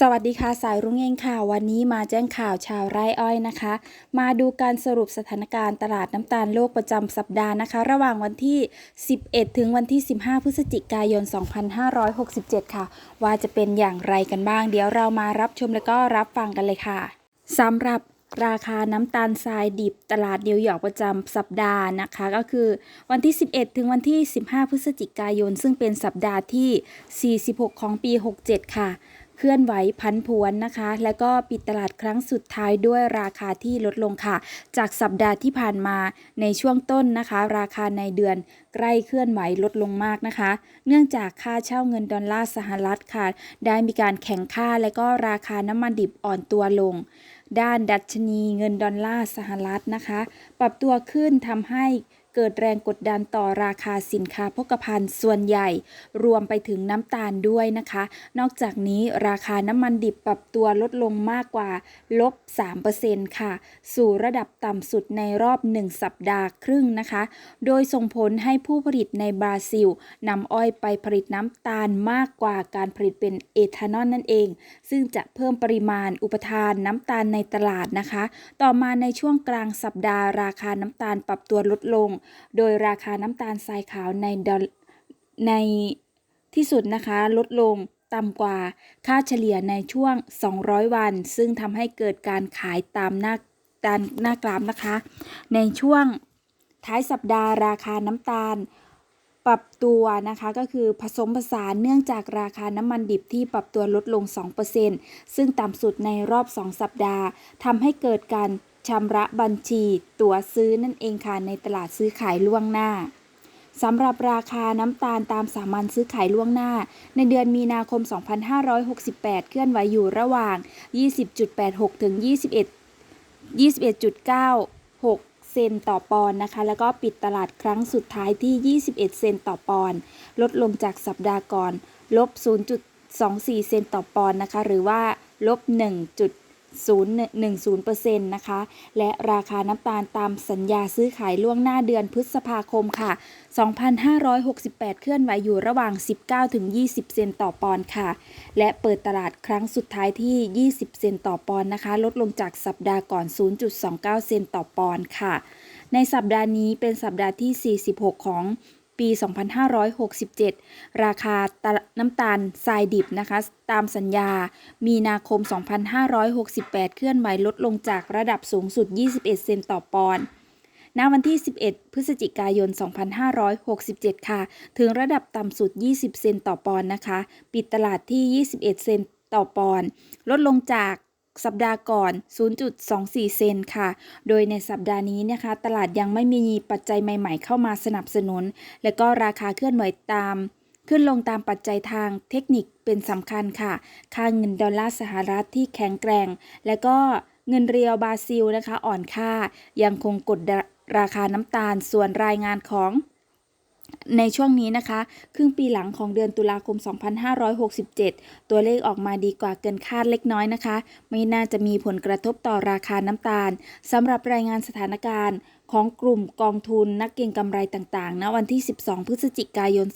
สวัสดีค่ะ สายรุ้งเองค่ะ วันนี้มาแจ้งข่าวชาวไร่อ้อยนะคะ มาดูการสรุปสถานการณ์ตลาดน้ำตาลโลกประจำสัปดาห์นะคะ ระหว่างวันที่ 11 ถึงวันที่ 15 พฤศจิกายน 2567 ค่ะ ว่าจะเป็นอย่างไรกันบ้าง เดี๋ยวเรามารับชมแล้วก็รับฟังกันเลยค่ะสำหรับราคาน้ำตาลทรายดิบตลาดนิวยอร์กประจำสัปดาห์นะคะ ก็คือวันที่ 11 ถึงวันที่ 15 พฤศจิกายน ซึ่งเป็นสัปดาห์ที่ 46 ของปี 67 ค่ะ เคลื่อนไหวพันผวนนะคะ แล้วก็ปิดตลาดครั้งสุดท้ายด้วยราคาที่ลดลงค่ะ จากสัปดาห์ที่ผ่านมาในช่วงต้นนะคะ ราคาในเดือนใกล้เคลื่อนไหวลดลงมากนะคะ เนื่องจากค่าเช่าเงินดอลลาร์สหรัฐค่ะ ได้มีการแข่งค่าและก็ราคาน้ำมันดิบอ่อนตัวลง ด้านดัชนีเงินดอลลาร์สหรัฐนะคะ ปรับตัวขึ้นทำให้ เกิดแรงกดดันต่อราคาสินค้าโภคภัณฑ์ส่วนใหญ่ รวมไปถึงน้ำตาลด้วยนะคะ นอกจากนี้ราคาน้ำมันดิบปรับตัวลดลงมากกว่าลบ 3%ค่ะ สู่ระดับต่ำสุดในรอบ 1 สัปดาห์ครึ่งนะคะ โดยส่งผลให้ผู้ผลิตในบราซิลนำอ้อยไปผลิตน้ำตาลมากกว่าการผลิตเป็นเอทานอลนั่นเอง ซึ่งจะเพิ่มปริมาณอุปทานน้ำตาลในตลาดนะคะ ต่อมาในช่วงกลางสัปดาห์ราคาน้ำตาลปรับตัวลดลงโดยราคาน้ำตาลทรายขาวในในที่สุดนะคะลดลงต่ำกว่าค่าเฉลี่ยในช่วง 200 วัน ซึ่งทำให้เกิดการขายตามหน้าตามหน้ากราฟนะคะ ในช่วงท้ายสัปดาห์ราคาน้ำตาลปรับตัวนะคะก็คือผสมผสานเนื่องจากราคาน้ำมันดิบที่ปรับตัวลดลง 2%ซึ่งต่ำสุดในรอบ 2 สัปดาห์ทำให้เกิดการ ชำระบัญชีตั๋วซื้อนั่นเองค่ะในตลาดซื้อขายล่วงหน้าสำหรับราคาน้ำตาลตามสามัญซื้อขายล่วงหน้า ในเดือนมีนาคม 2568 เคลื่อนไหวอยู่ระหว่าง 20.86 ถึง 21 21.96 เซนต่อปอนด์นะคะ แล้วก็ปิดตลาดครั้งสุดท้ายที่ 21 เซนต่อปอนด์ลดลงจากสัปดาห์ก่อน ลบ 0.24 เซนต่อปอนด์นะคะ หรือว่าลบ 0.10%นะคะ และราคาน้ำตาลตามสัญญาซื้อขายล่วงหน้าเดือนพฤษภาคมค่ะ 2,568 เคลื่อนไหวอยู่ระหว่าง 19-20 เซนต่อปอนด์ค่ะ และเปิดตลาดครั้งสุดท้ายที่ 20 เซนต่อปอนด์นะคะ ลดลงจากสัปดาห์ก่อน 0.29 เซนต่อปอนด์ค่ะ ในสัปดาห์นี้เป็นสัปดาห์ที่ 46 ของ ปี 2567 ราคาน้ำตาลทรายดิบนะคะ ตามสัญญา มีนาคม 2568 เคลื่อนไหวลดลงจากระดับสูงสุด 21 เซนต่อปอนด์ณวันที่ 11 พฤศจิกายน 2567 ค่ะ ถึงระดับต่ำสุด 20 เซนต่อปอนด์นะคะ ปิดตลาดที่ 21 เซนต่อปอนด์ ลดลงจาก สัปดาห์ก่อน 0.24 เซนค่ะ โดยในสัปดาห์นี้นะคะ ตลาดยังไม่มีปัจจัยใหม่ๆ เข้ามาสนับสนุน และก็ราคาเคลื่อนไหวตาม ขึ้นลงตามปัจจัยทางเทคนิคเป็นสำคัญค่ะ ค่าเงินดอลลาร์สหรัฐที่แข็งแกร่ง และก็เงินเรียวบราซิลนะคะ อ่อนค่า ยังคงกดราคาน้ำตาล ส่วนรายงานของ ในช่วงนี้นะคะ ครึ่งปีหลังของเดือนตุลาคม 2567 ตัวเลขออกมาดีกว่าเกินคาดเล็กน้อยนะคะ ไม่น่าจะมีผลกระทบต่อราคาน้ำตาลสำหรับรายงานสถานการณ์ของกลุ่มกองทุนนักเก็งกำไรต่างๆณวันที่ 12 พฤศจิกายน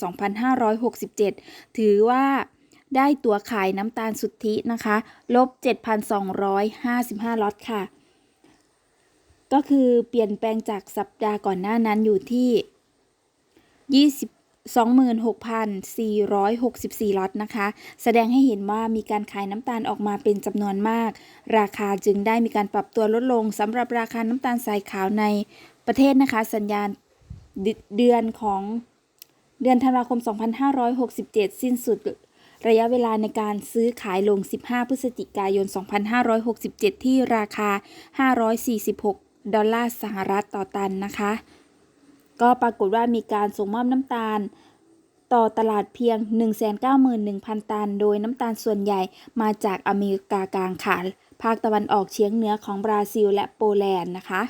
2567 ถือว่าได้ตัวขายน้ำตาลสุทธินะคะ ลบ 7,255 ล็อตค่ะ ก็คือเปลี่ยนแปลงจากสัปดาห์ก่อนหน้านั้นอยู่ที่ 26,464 ล็อตนะคะ แสดงให้เห็นว่ามีการขายน้ำตาลออกมาเป็นจำนวนมาก ราคาจึงได้มีการปรับตัวลดลงสำหรับราคาน้ำตาลทรายขาวในประเทศนะคะ สัญญาณเดือนของเดือนธันวาคม 2567 สิ้นสุดระยะเวลาในการซื้อขายลง 15 พฤศจิกายน 2567 ที่ราคา 546 ดอลลาร์สหรัฐต่อตันนะคะ ก็ปรากฏว่ามีการส่งมอบน้ำตาล ต่อตลาดเพียง 191,000 ตัน โดยน้ำตาลส่วนใหญ่มาจากอเมริกากลางค่ะ ภาคตะวันออกเฉียงเหนือของบราซิลและโปแลนด์นะคะ